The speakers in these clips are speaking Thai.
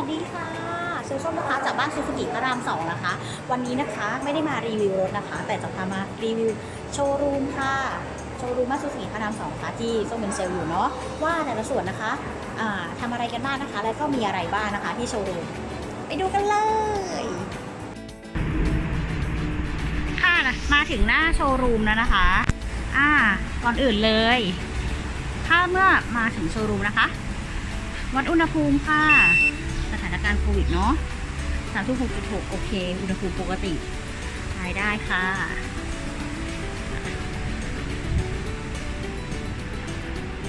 วัสดีค่ะซื้อส้มนะคะจากบ้านซูซูกิพระรามสองนะคะ วันนี้นะคะไม่ได้มารีวิวรถนะคะ แต่จะพามารีวิวโชว์รูมค่ะ โชว์รูมบ้านซูซูกิพระรามสองค่ะที่ส้มเป็นเซลล์อยู่เนาะว่าแต่ละส่วนนะคะอ่าทำอะไรกันบ้างนะคะ แล้วก็มีอะไรบ้างนะคะ ที่โชว์รูมไปดูกันเลยค่ะมาถึงหน้าโชว์รูมแล้วนะคะอ่าก่อนอื่นเลย ถ้าเมื่อมาถึงโชว์รูมนะคะวัดอุณหภูมิค่ะานการณ์โควิดเนาะสามทุ่มหกจุดหกโอเค อุณหภูมิปกติใช้ได้ค่ะ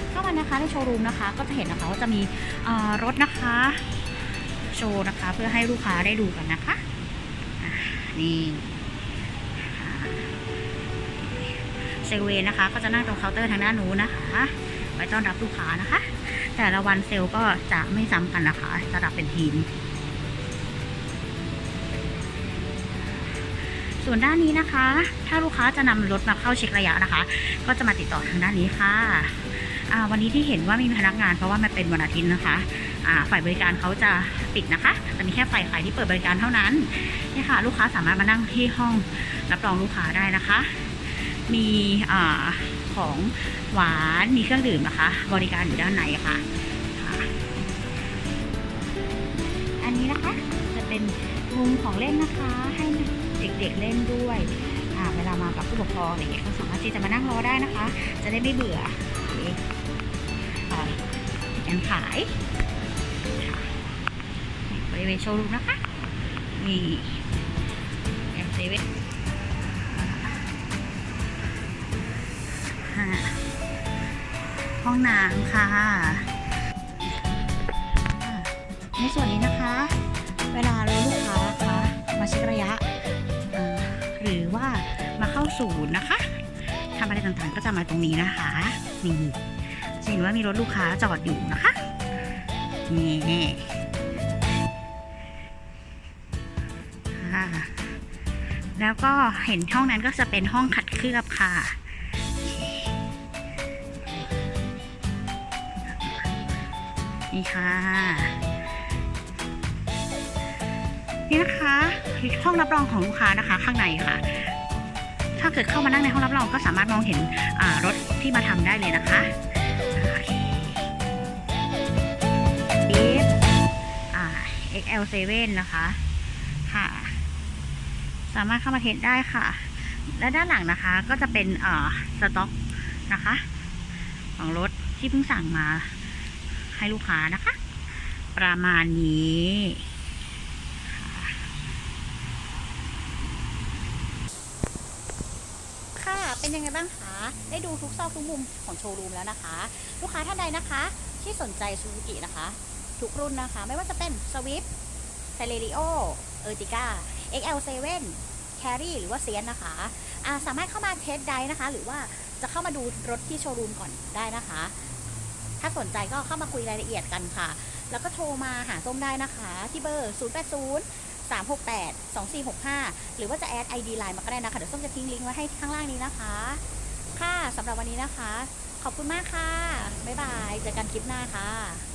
เข้ามานะคะในโชว์รูมนะคะ ก็จะเห็นนะคะว่าจะมีรถนะคะ โชว์นะคะ เพื่อให้ลูกค้าได้ดูกันนะคะะนี่เซเวนนะคะ ก็จะนั่งตรงเคาน์เตอร์ทางด้านนู้นนะคะไว้ต้อนรับลูกค้านะคะ แต่ละวันเซลล์ก็จะไม่ซ้ำกันนะคะจะรับเป็นทีม ส่วนด้านนี้นะคะ ถ้าลูกค้าจะนำรถมาเข้าเช็คระยะนะคะ ก็จะมาติดต่อทางด้านนี้ค่ะวันนี้ที่เห็นว่าไม่มีพนักงานเพราะว่ามันเป็นวันอาทิตย์นะคะฝ่ายบริการเขาจะปิดนะคะจะมีแค่ฝ่ายขายที่เปิดบริการเท่านั้นนี่ค่ะ ลูกค้าสามารถมานั่งที่ห้องรับรองลูกค้าได้นะคะ มีอ่า ของหวานมีเครื่องดื่มนะคะ บริการอยู่ด้านในค่ะ อันนี้นะคะจะเป็นมุมของเล่นนะคะ ให้เด็กๆเล่นด้วยเวลามากับผู้ปกครองอะไรอย่างเงี้ยก็สามารถที่จะมานั่งรอได้นะคะ จะได้ไม่เบื่อโอเคค่ะยังขายบริเวณโชว์รูมนะคะ มีแอมเซเว่น ห้องน้ำค่ะ ในส่วนนี้นะคะ เวลารถลูกค้านะคะมาเช็คระยะ หรือว่ามาเข้าศูนย์นะคะทำอะไรต่างๆก็จะมาตรงนี้นะคะ นี่จะเห็นว่ามีรถลูกค้าจอดอยู่นะคะ นี่แล้วก็เห็นห้องนั้นก็จะเป็นห้องขัดเคลือบค่ะ นี่ค่ะ นี่นะคะห้องรับรองของลูกค้านะคะ ข้างในค่ะ ถ้าเกิดเข้ามานั่งในห้องรับรองก็สามารถมองเห็นรถที่มาทำได้เลยนะคะบีฟอ่า XL7 นะคะค่ะ สามารถเข้ามาเทสได้ค่ะ และด้านหลังนะคะก็จะเป็นอ่าสต็อกนะคะ ของรถที่เพิ่งสั่งมา ให้ลูกค้านะคะ ประมาณนี้ค่ะเป็นยังไงบ้างคะได้ดูทุกซอกทุกมุมของโชว์รูมแล้วนะคะ ลูกค้าท่านใดนะคะ ที่สนใจซูซูกินะคะ ทุกรุ่นนะคะ ไม่ว่าจะเป็น Swift c e l e r i o Ertiga XL7 Carry หรือว่าเซียนนะคะอ่าสามารถเข้ามาเทสไดรฟ์นะคะ หรือว่าจะเข้ามาดูรถที่โชว์รูมก่อนได้นะคะ สนใจก็เข้ามาคุยรายละเอียดกันค่ะ แล้วก็โทรมาหาส้มได้นะคะ ที่เบอร์ 080 368 2465 หรือว่าจะแอด ID Line มาก็ได้นะคะ เดี๋ยวส้มจะทิ้งลิงก์ไว้ให้ข้างล่างนี้นะคะ ค่ะสำหรับวันนี้นะคะ ขอบคุณมากค่ะ บ๊ายบาย เจอกันคลิปหน้าค่ะ